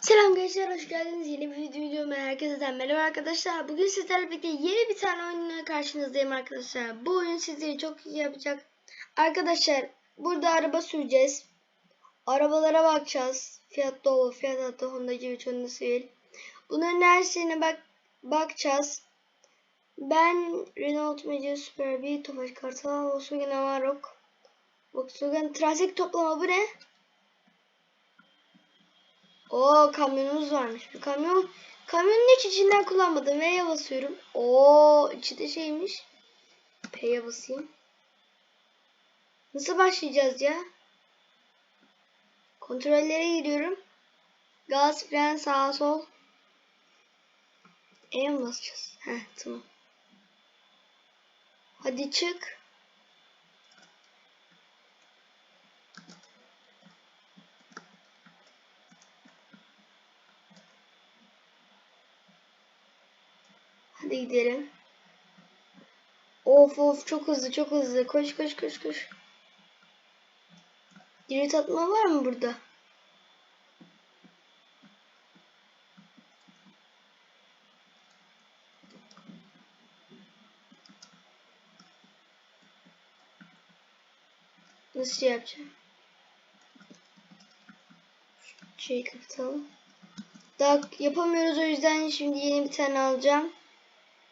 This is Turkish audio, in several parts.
Selam gençler hoş geldiniz. Yeni bir video videoma herkese merhaba arkadaşlar. Bugün sizlerle birlikte yeni bir tane oyunla karşınızdayım arkadaşlar. Bu oyun sizleri çok iyi yapacak. Arkadaşlar burada araba süreceğiz. Arabalara bakacağız. Fiat Dolo Fiat Hatto Honda Civic Honda Civic bunların her şeyine bak bakacağız. Ben Renault Megane Super B Tofaş Kartal Volkswagen Amarok. Volkswagen Trafik toplama bu ne? Oo kamyonumuz varmış. Bir kamyon. Kamyonun hiç içinden kullanmadım. V'ye basıyorum. Oo içi de şeymiş. P'ye basayım. Nasıl başlayacağız ya? Kontrollere giriyorum. Gaz, fren, sağ, sol. E'ye mi basacağız? Heh tamam. Hadi çık. Gidelim. Of of çok hızlı çok hızlı. Koş koş koş koş. Cirit atma var mı burada? Nasıl yapacağım? Şey kapatalım. Daha yapamıyoruz o yüzden şimdi yeni bir tane alacağım.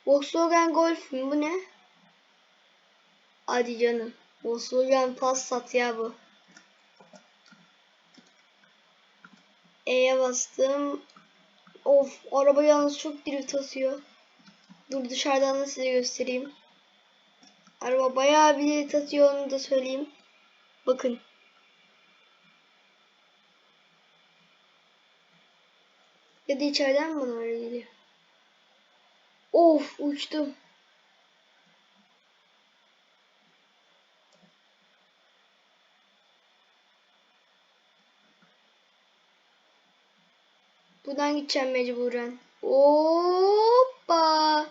Volkswagen Golf mü? Bu ne? Hadi canım. Volkswagen Passat ya bu. E'ye bastım. Of araba yalnız çok drift atıyor. Dur dışarıdan da size göstereyim. Araba bayağı bir drift atıyor onu da söyleyeyim. Bakın. Ya da içeriden bana öyle geliyor? Of uçtum. Buradan gideceğim mecburen. Hoppa.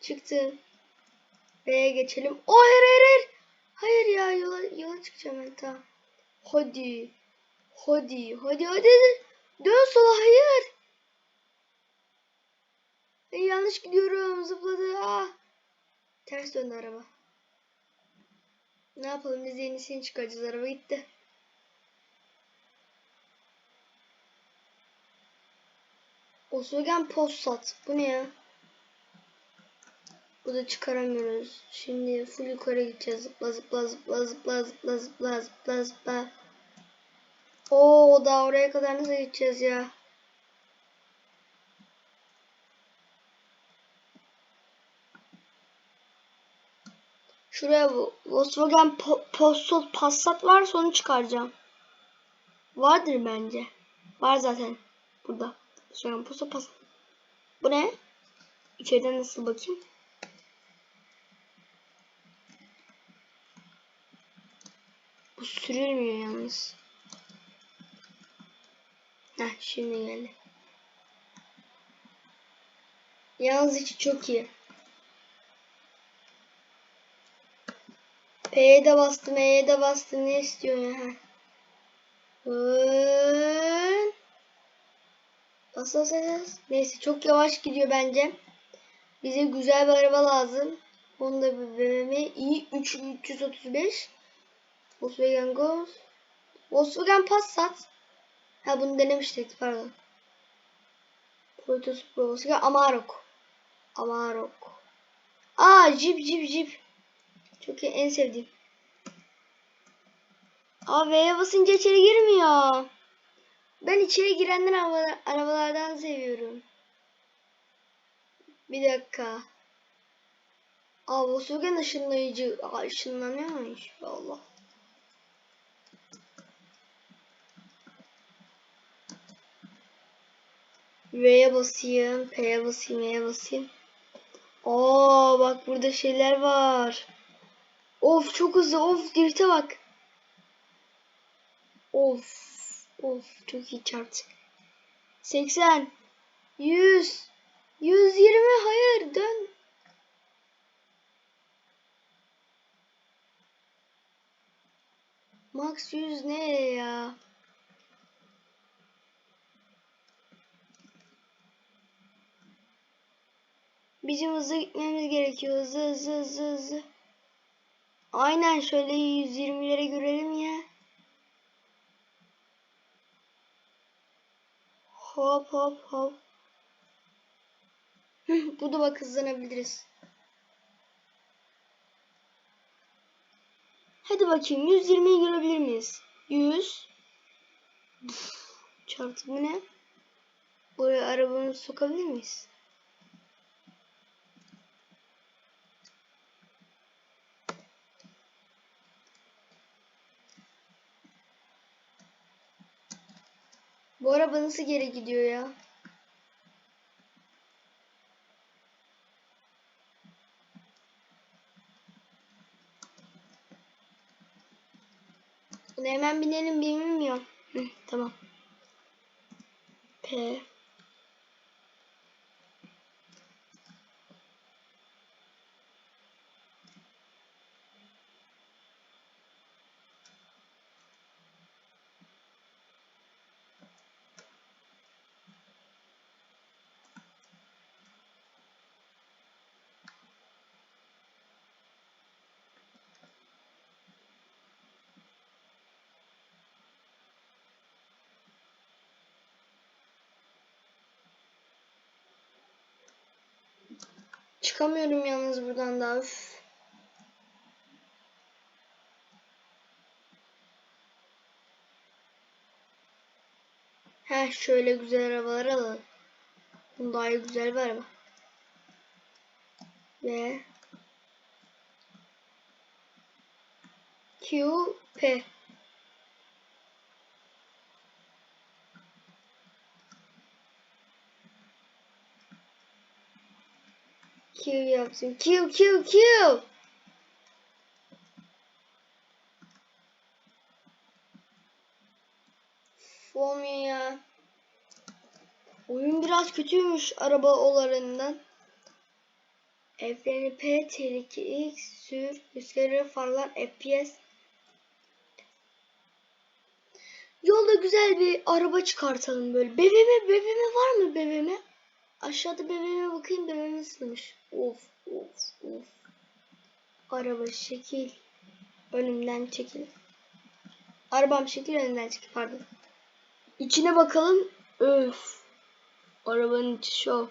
Çıktı. B'ye geçelim. Oh hayır hayır hayır. Hayır ya yola, yola çıkacağım ben tamam. Hadi. Hadi hadi hadi. Dön sola hayır. Ay, yanlış gidiyorum. Zıpladı. Ah. Ters döndü araba. Ne yapalım biz yenisini çıkaracağız. Araba gitti. Volkswagen Passat. Bu ne ya? Bu da çıkaramıyoruz. Şimdi full yukarı gideceğiz. Zıpla zıpla zıpla zıpla zıpla zıpla zıpla zıpla. Oo daha oraya kadar nasıl gideceğiz ya? Şuraya Volkswagen po Passat, varsa onu çıkaracağım. Vardır bence. Var zaten. Burada. Volkswagen Passat Passat. Bu ne? İçeriden nasıl bakayım? Bu sürülmüyor yalnız. Heh şimdi geldi. Yalnız içi çok iyi. P'ye de bastım, E'ye de bastım. Ne istiyorsun ya? Hın. Bas bas bas. Neyse çok yavaş gidiyor bence. Bize güzel bir araba lazım. Honda BMW i3 335. Volkswagen Golf. Volkswagen Passat. Ha bunu denemiştik pardon. Prototype Volkswagen Amarok. Amarok. Aa Jeep Jeep Jeep. Çok iyi, en sevdiğim. Aa V'ye basınca içeri girmiyor. Ben içeri girenler araba, arabalardan seviyorum. Bir dakika. Aa Volkswagen ışınlayıcı. Aa ışınlanıyormuş. Allah. V'ye basayım. P'ye basayım. E'ye basayım. Aa bak burada şeyler var. Of çok hızlı. Of drift'e bak. Of. Of çok iyi çarptık. 80 100 120 hayır dön. Max 100 ne ya? Bizim hızlı gitmemiz gerekiyor. Hızlı hızlı hızlı hızlı. Aynen şöyle 120'lere görelim ya. Hop hop hop. Bu da bak hızlanabiliriz. Hadi bakayım 120'yi görebilir miyiz? 100 çarpımı ne? Buraya arabamızı sokabilir miyiz? Bu araba nasıl geri gidiyor ya? Buna hemen binelim bilmiyorum. Hı, tamam. P Çıkamıyorum yalnız buradan daha. Üf. Heh şöyle güzel arabalar alalım. Bunda daha güzel bir araba. Ve Q Q yapsın. Q Q Q. Olmuyor ya. Oyun biraz kötüymüş araba olarından. FNP, T2, X, sür, gösteri, farlar, FPS. Yolda güzel bir araba çıkartalım böyle. BBM, BBM var mı BBM? Aşağıda BBM'e bakayım BBM nasılmış. Of of of. Araba şekil. Önümden çekil. Arabam şekil önümden çekil pardon. İçine bakalım. Öf. Arabanın içi şov.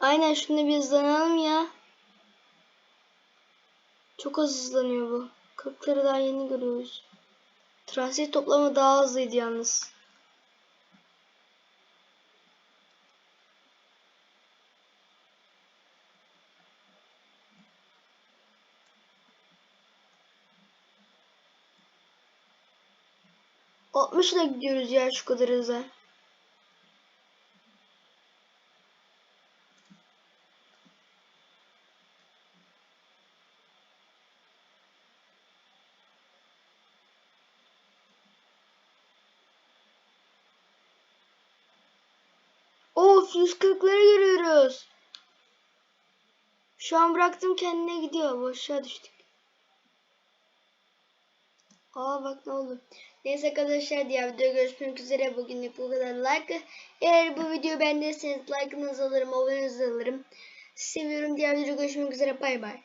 Aynen şunu bir hızlanalım ya. Çok az hızlanıyor bu. 40'ları daha yeni görüyoruz. Transit toplamı daha hızlıydı yalnız. Altmışla gidiyoruz ya şu kadar hıza. Of 140'ları görüyoruz. Şu an bıraktım kendine gidiyor. Boşluğa düştük. Aa bak ne oldu. Neyse arkadaşlar diğer videoda görüşmek üzere. Bugünlük bu kadar like. Eğer bu videoyu beğendiyseniz like'ınızı alırım, abonenizi alırım. Seviyorum. Diğer videoda görüşmek üzere. Bay bay.